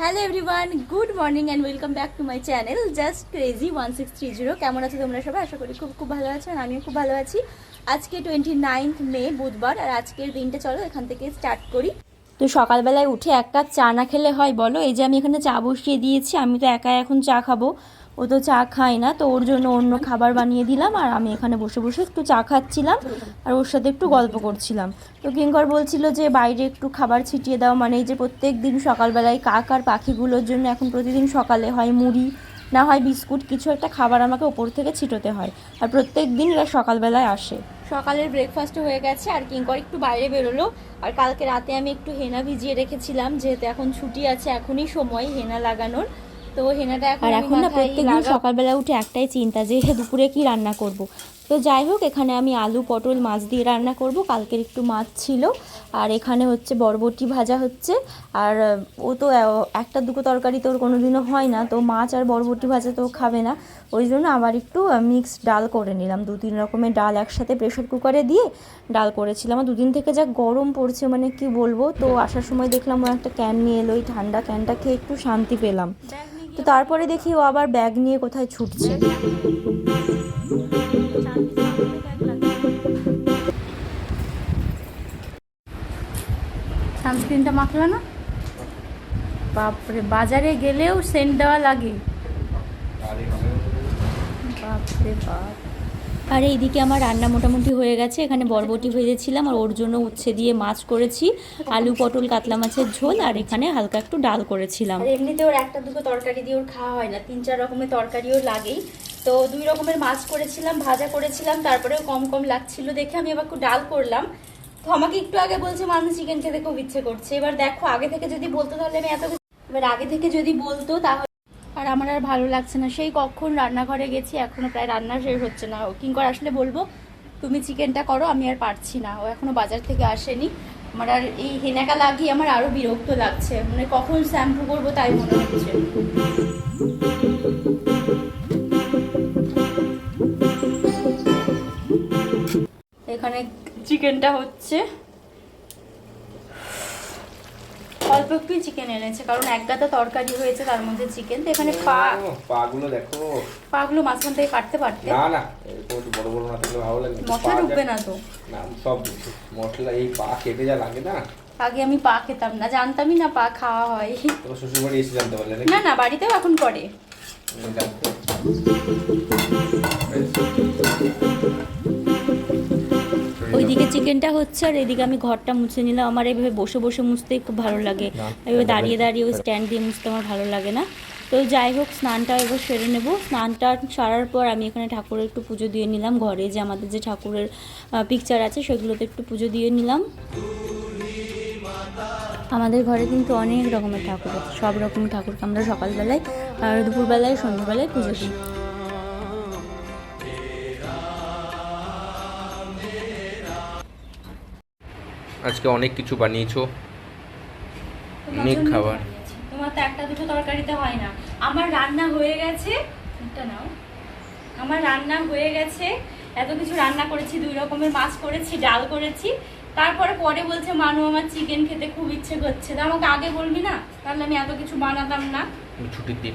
Hello everyone good morning and welcome back to my channel just crazy one six three zero কেমন আছো তোমরা সবাই? আশা করি খুব খুব ভালো আছো আমিও খুব ভালো আছি। আজকে টোয়েন্টি নাইন্থ মে বুধবার, আর আজকের দিনটা চলো এখান থেকে স্টার্ট করি। তো সকালবেলায় উঠে এক কাপ চা না খেলে হয় বলো? এই যে আমি এখানে চা বসিয়ে দিয়েছি, আমি তো একা এখন চা খাব। ও তো চা খায় না, তো ওর জন্য অন্য খাবার বানিয়ে দিলাম আর আমি এখানে বসে বসে একটু চা খাচ্ছিলাম আর ওর সাথে একটু গল্প করছিলাম। তো কিঙ্কর বলছিল যে, বাইরে একটু খাবার ছিটিয়ে দাও মানে এই যে প্রত্যেক দিন সকালবেলায় কাক আর পাখিগুলোর জন্য এখন প্রতিদিন সকালে হয় মুড়ি, না হয় বিস্কুট, কিছু একটা খাবার আমাকে ওপর থেকে ছিটোতে হয় আর প্রত্যেক দিন এরা সকালবেলায় আসে। সকালের ব্রেকফাস্ট হয়ে গেছে আর কিঙ্কর একটু বাইরে বেরোলো আর কালকে রাতে আমি একটু হেনা ভিজিয়ে রেখেছিলাম, যেহেতু এখন ছুটি আছে, এখনই সময় হেনা লাগানোর। তো হেনাটা এখন আর এখন না প্রত্যেকদিন সকালবেলা উঠে একটাই চিন্তা যে দুপুরে কি রান্না করব। তো যাই হোক, এখানে আমি আলু, পটল, মাছ দিয়ে রান্না করব। কালকের একটু মাছ ছিল। আর এখানে হচ্ছে বরবটি ভাজা হচ্ছে। আর ও তো একটা দুটো তরকারি তোর কোনো দিনও হয় না। তো মাছ আর বরবটি ভাজা তো খাবে না। ওই জন্য আবার একটু মিক্স ডাল করে নিলাম। দু তিন রকমের ডাল একসাথে প্রেশার কুকারে দিয়ে ডাল করেছিলাম। আর দুদিন থেকে যা গরম পড়ছে মানে কি বলব? তো আসার সময় দেখলাম ও একটা ক্যান নিয়ে এলো। ওই ঠান্ডা ক্যানটা খেয়ে একটু শান্তি পেলাম। তো তারপরে দেখি ও আবার ব্যাগ নিয়ে কোথায় ছুটছে। সানস্ক্রিনটা মাখলো না? বাপরে বাজারে গেলেও সেন্ট দেওয়া লাগে। বাপরে বাপ। আর এইদিকে আমার রান্না মোটামুটি হয়ে গেছে। এখানে বরবটি ভেজেছিলাম আর ওর জন্য উচ্ছে দিয়ে মাছ করেছি। আলু পটল কাতলা মাছের ঝোল আর এখানে হালকা একটু ডাল করেছিলাম। এমনিতে ওর একটা দুটো তরকারি দিয়ে ওর খাওয়া হয় না। তিন চার রকমের তরকারিও লাগেই। তো দুই রকমের মাছ করেছিলাম ভাজা করেছিলাম। তারপরেও কম কম লাগছিল দেখে আমি এবার একটু ডাল করলাম। তো আমাকে একটু আগে বলছে মানুষ চিকেন খেতে খুব ইচ্ছে করছে। এবার দেখো, আগে থেকে যদি বলতো তাহলে আমি এত এবার আগে থেকে যদি বলতো তাহলে আর আমার আর ভালো লাগছে না। সেই কখন রান্নাঘরে গেছি, এখনও প্রায় রান্না শেষ হচ্ছে না। কিঙ্কর আসলে বলব, তুমি চিকেনটা করো, আমি আর পারছি না। ও এখনও বাজার থেকে আসেনি। আমার আর এই হেনাকা লাগিয়ে আমার আরও বিরক্ত লাগছে। মানে কখন শ্যাম্পু করব তাই মনে হচ্ছে। এখানে চিকেনটা হচ্ছে অল্প একটু চিকেন এনেছে কারণ এক গাদা তরকারি হয়েছে তার মধ্যে চিকেন। তো এখানে পা পাগুলো দেখো। পাগুলো মাঝখান থেকে কাটতে পারতে। না না একটু বড় বড় না থাকলে ভালো লাগে মশলা ঢুকবে না তো। না সব মশলা এই পা কেটে যা লাগে না। আগে আমি পা খেতাম না জানতামই না পা খাওয়া হয়। তোমার শ্বশুর বাড়ি এসে জানতে পারলে না না বাড়িতেও এখন করে। চিকেনটা হচ্ছে আর এদিকে আমি ঘরটা মুছে নিলাম। আমার এইভাবে বসে বসে মুছতে খুব ভালো লাগে। এভাবে দাঁড়িয়ে দাঁড়িয়ে ওই স্ট্যান্ড দিয়ে মুছতে আমার ভালো লাগে না। তো যাই হোক স্নানটা এবার সেরে নেব। স্নানটা সারার পর আমি এখানে ঠাকুরের একটু পুজো দিয়ে নিলাম। ঘরে যে আমাদের যে ঠাকুরের পিকচার আছে সেগুলোতে একটু পুজো দিয়ে নিলাম। আমাদের ঘরে কিন্তু অনেক রকমের ঠাকুর আছে। সব রকম ঠাকুরকে আমরা সকালবেলায় আর দুপুরবেলায় সন্ধ্যাবেলায় পুজো দিই। আজকে অনেক কিছু বানিয়েছো। অনেক খাবার। তোমার তো একটা দুটো তরকারিতে হয় না। আমার রান্না হয়ে গেছে। একটা নাও। আমার রান্না হয়ে গেছে। এত কিছু রান্না করেছি দুই রকমের মাছ করেছি ডাল করেছি। তারপরে পরে বলছে মানু আমার চিকেন খেতে খুব ইচ্ছে করছে। তো আমাকে আগে বলবি না? তাহলে আমি এত কিছু বানাতাম না। ছুটির দিন